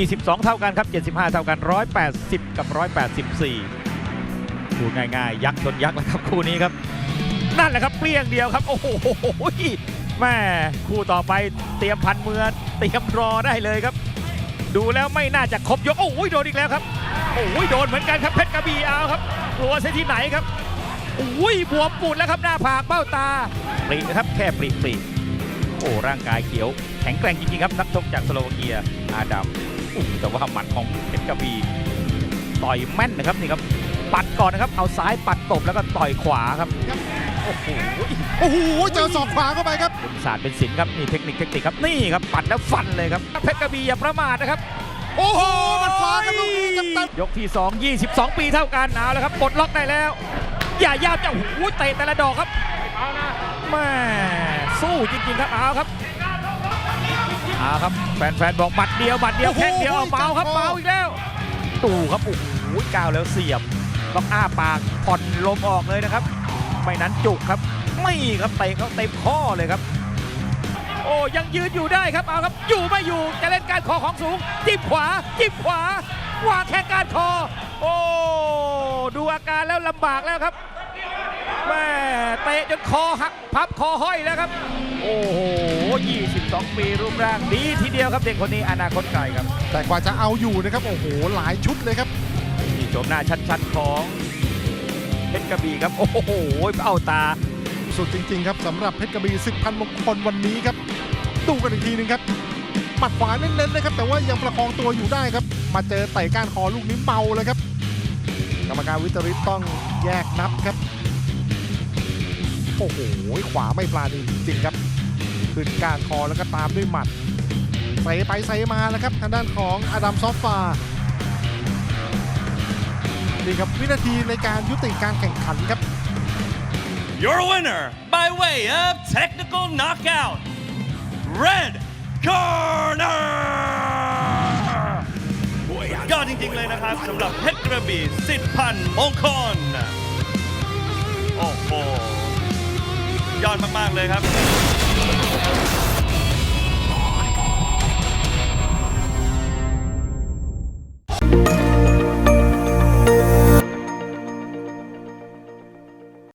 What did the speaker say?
22 เท่ากันครับ 75 เท่ากัน 180 กับ 184พูง่ายๆ ยักษ์ชนยักษ์แล้วครับคู่นี้ครับ นั่นแหละครับเปรี้ยงเดียวครับ โอ้โหแม่คู่ต่อไปเตรียมพันมือเตรียมรอได้เลยครับ ดูแล้วไม่น่าจะครบยก โอ้ยโดนอีกแล้วครับ โอ้ยโดนเหมือนกันครับเพชรกระบี่เอาครับกลัวเสียที่ไหนครับโอ้ยบวมปูดแล้วครับหน้าผากเบ้าตาปรีนะครับแค่ปรีปรีโอ้ร่างกายเขียวแข็งแกร่งจริงๆครับ นักชกจากสโลวาเกียอาดัม แต่ว่าหมัดของเพชรกระบี่ต่อยแม่นนะครับนี่ครับ ปัดก่อนนะครับ เอาซ้ายปัดตบแล้วก็ต่อยขวาครับ โอ้โห โอ้โห เจอศอกขวาเข้าไปครับเป็นศาสตร์เป็นศิลป์ครับนี่เทคนิคเทคนิคครับนี่ครับปัดแล้วฟันเลยครับเพชรกระบี่อย่าประมาทนะครับ โอ้โหมันขวาครับลูกนี้ครับตันยกที่ 2 22 ปีเท่ากันเอาแล้วครับปลดล็อกได้แล้ว อย่าย่ามจะโอ้โหเตะแต่ละดอกครับแม่สู้จริงๆครับเอาครับเอาครับแฟนๆบอกหมัดเดียวหมัดเดียวโอ้โหแค่เดียวเอาเมาครับจับคอเมาอีกแล้ว ตู่ครับโอ้โหก้าวแล้วเสียบต้องอ้าปากผ่อนลมออกเลยนะครับ ไม่นั้นจุกครับ ไม่ครับเตะเขาเต็มข้อเลยครับ โอ้ยังยืนอยู่ได้ครับเอาครับ อยู่ไม่อยู่จะเล่นการคอของสูงจิ้มขวาจิ้มขวาวางแค่การคอ โอ้ดูอาการแล้วลำบากแล้วครับแม่เตะจนคอหักพับคอห้อยแล้วครับ โอ้โห 22 ปีรูปร่างดีทีเดียวครับเด็กคนนี้อนาคตไกลครับ แต่กว่าจะเอาอยู่นะครับโอ้โหหลายชุดเลยครับนี่โฉมหน้าชัดๆของเพชรกระบี่ครับ โอ้โหเอาตา สุดจริง ๆ ครับสำหรับเพชรกระบี่ศึกพันมงคลวันนี้ครับดูกันอีกทีหนึงครับหมัดขวาเน้นๆเลยครับแต่ว่ายังประคองตัวอยู่ได้ครับ มาเจอเตะก้านคอลูกนี้เมาเลยครับ กรรมการวิตริตต้องแยกนับครับ โอ้โหขวาไม่ปลาดีจริงๆครับ ขึ้นก้านคอแล้วก็ตามด้วยหมัดใส่ไปใส่มาแล้วครับทางด้านของอดัมซอฟฟานี่ครับวินาทีในการยุติการแข่งขันครับ Your winner by way of technical knockout, Red Corner ยอดจริง ๆ เลยนะครับสำหรับเพชรกระบี่สิทธิ์พันธ์มงคล โอ้โห ยอดมาก ๆ เลยครับ Bye.